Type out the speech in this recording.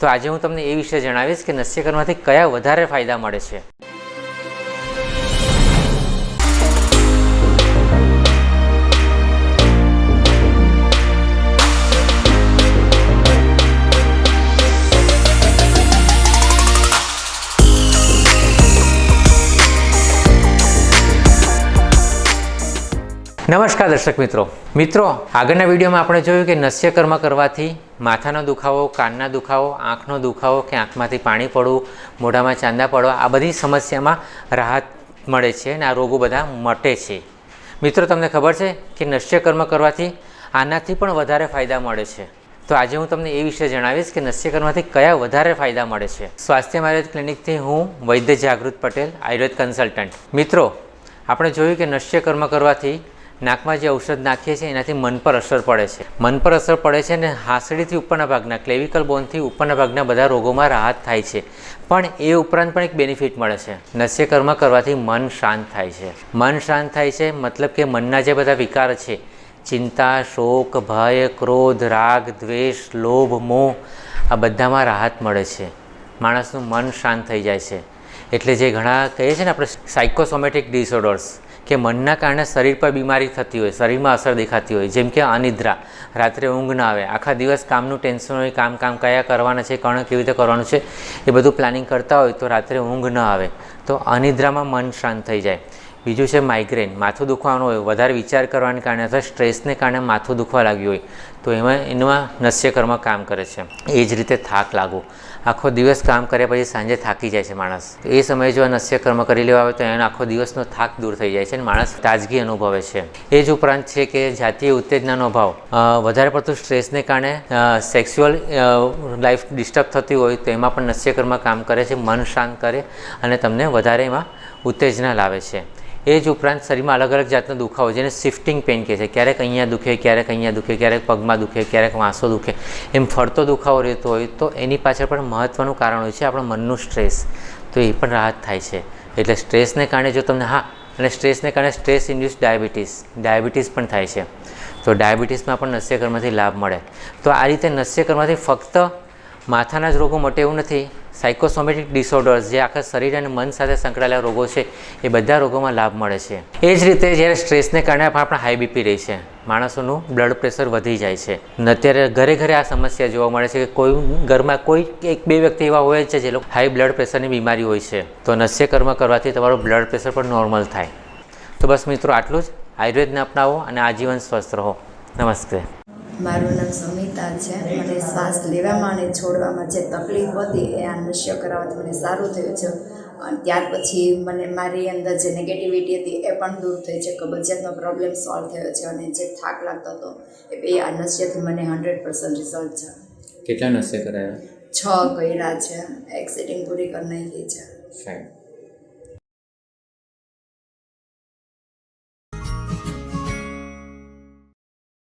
તો આજે હું તમને એ વિશે જણાવીશ કે નસ્યકરણમાંથી કયા વધારે ફાયદા મળે છે. નમસ્કાર દર્શક મિત્રો. મિત્રો, આગળના વિડીયોમાં આપણે જોયું કે નસ્યકર્મ કરવાથી માથાનો દુખાવો, કાનના દુખાવો, આંખનો દુખાવો કે આંખમાંથી પાણી પડવું, મોઢામાં ચાંદા પડવા, આ બધી સમસ્યામાં રાહત મળે છે અને આ રોગો બધા મટે છે. મિત્રો, તમને ખબર છે કે નશ્યકર્મ કરવાથી આનાથી પણ વધારે ફાયદા મળે છે. તો આજે હું તમને એ વિશે જણાવીશ કે નશ્યકર્મથી કયા વધારે ફાયદા મળે છે. સ્વાસ્થ્ય આયુર્વેદ ક્લિનિકથી હું વૈદ્ય જાગૃત પટેલ, આયુર્વેદ કન્સલ્ટન્ટ. મિત્રો, આપણે જોયું કે નશ્યકર્મ કરવાથી નાકમાં જે ઔષધ નાખીએ છીએ, એનાથી મન પર અસર પડે છે. મન પર અસર પડે છે અને હાંસડીથી ઉપરના ભાગના ક્લેવિકલ બોનથી ઉપરના ભાગના બધા રોગોમાં રાહત થાય છે. પણ એ ઉપરાંત પણ એક બેનિફિટ મળે છે. નસ્યકર્મ કરવાથી મન શાંત થાય છે. મન શાંત થાય છે મતલબ કે મનના જે બધા વિકાર છે, ચિંતા, શોક, ભય, ક્રોધ, રાગ, દ્વેષ, લોભ, મોહ, આ બધામાં રાહત મળે છે. માણસનું મન શાંત થઈ જાય છે. એટલે જે ઘણા કહીએ છીએ ને આપણે સાયકોસોમેટિક ડિસઓર્ડર્સ કે મનના કારણે શરીર પર બીમારી થતી હોય, શરીરમાં અસર દેખાતી હોય, જેમ કે અનિદ્રા, રાત્રે ઊંઘ ના આવે, આખા દિવસ કામનું ટેન્શન હોય, કામ કામ કયા કરવાના છે, કર્ણ કેવી રીતે કરવાનું છે, એ બધું પ્લાનિંગ કરતા હોય તો રાત્રે ઊંઘ ન આવે, તો અનિદ્રામાં મન શાંત થઈ જાય. બીજું છે માઇગ્રેન માથું દુખવાનું હોય, વધારે વિચાર કરવાને કારણે અથવા સ્ટ્રેસને કારણે માથું દુખવા લાગ્યું હોય તો એમાં એમાં નસ્યકર્મ કામ કરે છે. એ જ રીતે થાક લાગવો. આખો દિવસ કામ કર્યા પછી સાંજે થાકી જાય છે માણસ. એ સમયે જો નસ્યકર્મ કરી લેવા આવે તો એનો આખો દિવસનો થાક દૂર થઈ જાય છે અને માણસ તાજગી અનુભવે છે. એ જ ઉપરાંત છે કે જાતીય ઉત્તેજનાનો અભાવ. વધારે પડતું સ્ટ્રેસને કારણે સેક્સ્યુઅલ લાઈફ ડિસ્ટર્બ થતી હોય તો એમાં પણ નસ્યકર્મ કામ કરે છે, મન શાંત કરે અને તમને વધારે એમાં ઉત્તેજના લાવે છે. એ જ ઉપરાંત શરીરમાં અલગ અલગ જાતના દુખાવો, જેને શિફ્ટિંગ પેઇન કહે છે. ક્યારેક અહીંયા દુખે, ક્યારેક અહીંયા દુખે, ક્યારેક પગમાં દુખે, ક્યારેક વાંસો દુખે. એમ ફરતો દુખાવો રહેતો હોય તો એની પાછળ પણ મહત્ત્વનું કારણ હોય છે આપણા મનનું સ્ટ્રેસ તો એ પણ રાહત થાય છે. એટલે સ્ટ્રેસને કારણે જો તમને, હા, અને સ્ટ્રેસને કારણે સ્ટ્રેસ ઇન્ડ્યુસ ડાયાબિટીસ ડાયાબિટીસ પણ થાય છે. તો ડાયાબિટીસમાં પણ નસ્યકર્મથી લાભ મળે. તો આ રીતે નસ્યકર્મથી ફક્ત માથાના જ રોગો માટે એવું નથી. સાયકોસોમેટિક ડિસઓર્ડર્સ જે આખા શરીર અને મન સાથે સંકળાયેલા રોગો છે, એ બધા રોગોમાં લાભ મળે છે. એ જ રીતે જ્યારે સ્ટ્રેસને કારણે પણ આપણે હાઈ બીપી રહી છે. માણસોનું બ્લડ પ્રેશર વધી જાય છે. અને અત્યારે ઘરે ઘરે આ સમસ્યા જોવા મળે છે કે કોઈ ઘરમાં કોઈ એક બે વ્યક્તિ એવા હોય છે જે લોકો હાઈ બ્લડ પ્રેશરની બીમારી હોય છે. તો નસ્યકર્મ કરવાથી તમારું બ્લડ પ્રેશર પણ નોર્મલ થાય. તો બસ મિત્રો, આટલું જ. આયુર્વેદને અપનાવો અને આજીવન સ્વસ્થ રહો. નમસ્તે. મારું નામ સમિતા છે. મને શ્વાસ લેવામાં અને છોડવામાં જે તકલીફ હતી એ આ નશ્ય કરાવવાથી મને સારું થયું છે. અને ત્યાર પછી મને મારી અંદર જે નેગેટિવિટી હતી એ પણ દૂર થઈ છે. કબજિયાતનો પ્રોબ્લેમ સોલ્વ થયો છે અને જે થાક લાગતો હતો એ બે આ નશ્યથી મને હંડ્રેડ પર્સન્ટ રિઝલ્ટ છે. કેટલા નશ્ય કરાયા? છ કર્યા છે. એક સેટિંગ પૂરી કરી નાખી છે.